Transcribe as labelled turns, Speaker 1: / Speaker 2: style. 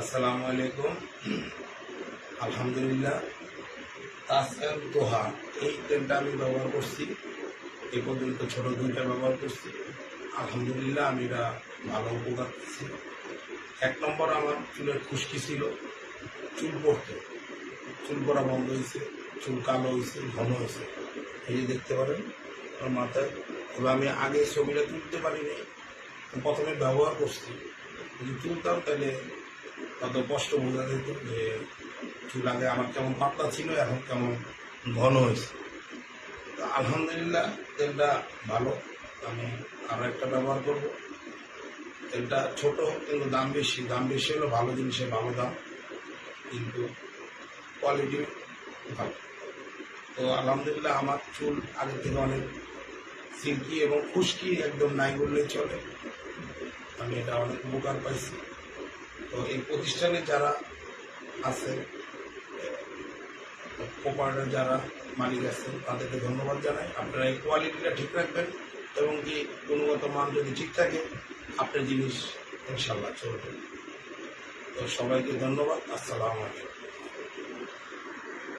Speaker 1: আসসালামু আলাইকুম আলহামদুলিল্লাহ তাসেল দোহা এই তেলটা আমি ব্যবহার করছি। এই পর্যন্ত ছোট দুইটা ব্যবহার করছি। আলহামদুলিল্লাহ, আমি এটা ভালো উপকার পেয়েছি এক নম্বর, আমার চুলের খুশকি ছিল। চুল পড়তো, চুল পড়া বন্ধ হয়েছে, চুল কালো হয়েছে, ঘন হয়েছে। এই যে দেখতে পারেন, আমার মাথায়। এবার আমি আগে ছবিটা তুলতে পারিনি। প্রথমে ব্যবহার করছি। যদি তুলতাম, তাহলে কত কষ্ট বোঝা যেত যে চুল আগে আমার কেমন পাতলা ছিল, এখন কেমন ঘন হয়েছে। আলহামদুলিল্লাহ, তেলটা ভালো। আমি আরও একটা ব্যবহার করব। তেলটা ছোট, কিন্তু দাম বেশি। দাম বেশি হলো ভালো জিনিসের ভালো দাম, কিন্তু কোয়ালিটি ভালো। তো আলহামদুলিল্লাহ, আমার চুল আগের থেকে অনেক সিল্কি এবং খুশকি, একদম নাই বললেই চলে। আমি এটা অনেক উপকার পাইছি। তো এই প্রতিষ্ঠানে যারা আছে কোপার্টার যারা মালিক আছে, তাদেরকে ধন্যবাদ জানাই। আপনারা এই কোয়ালিটিটা ঠিক রাখবেন এবং কি গুণগত মান যদি ঠিক থাকে, আপনার জিনিস ইনশাল্লাহ চলবে। তো সবাইকে ধন্যবাদ। আসসালামু আলাইকুম।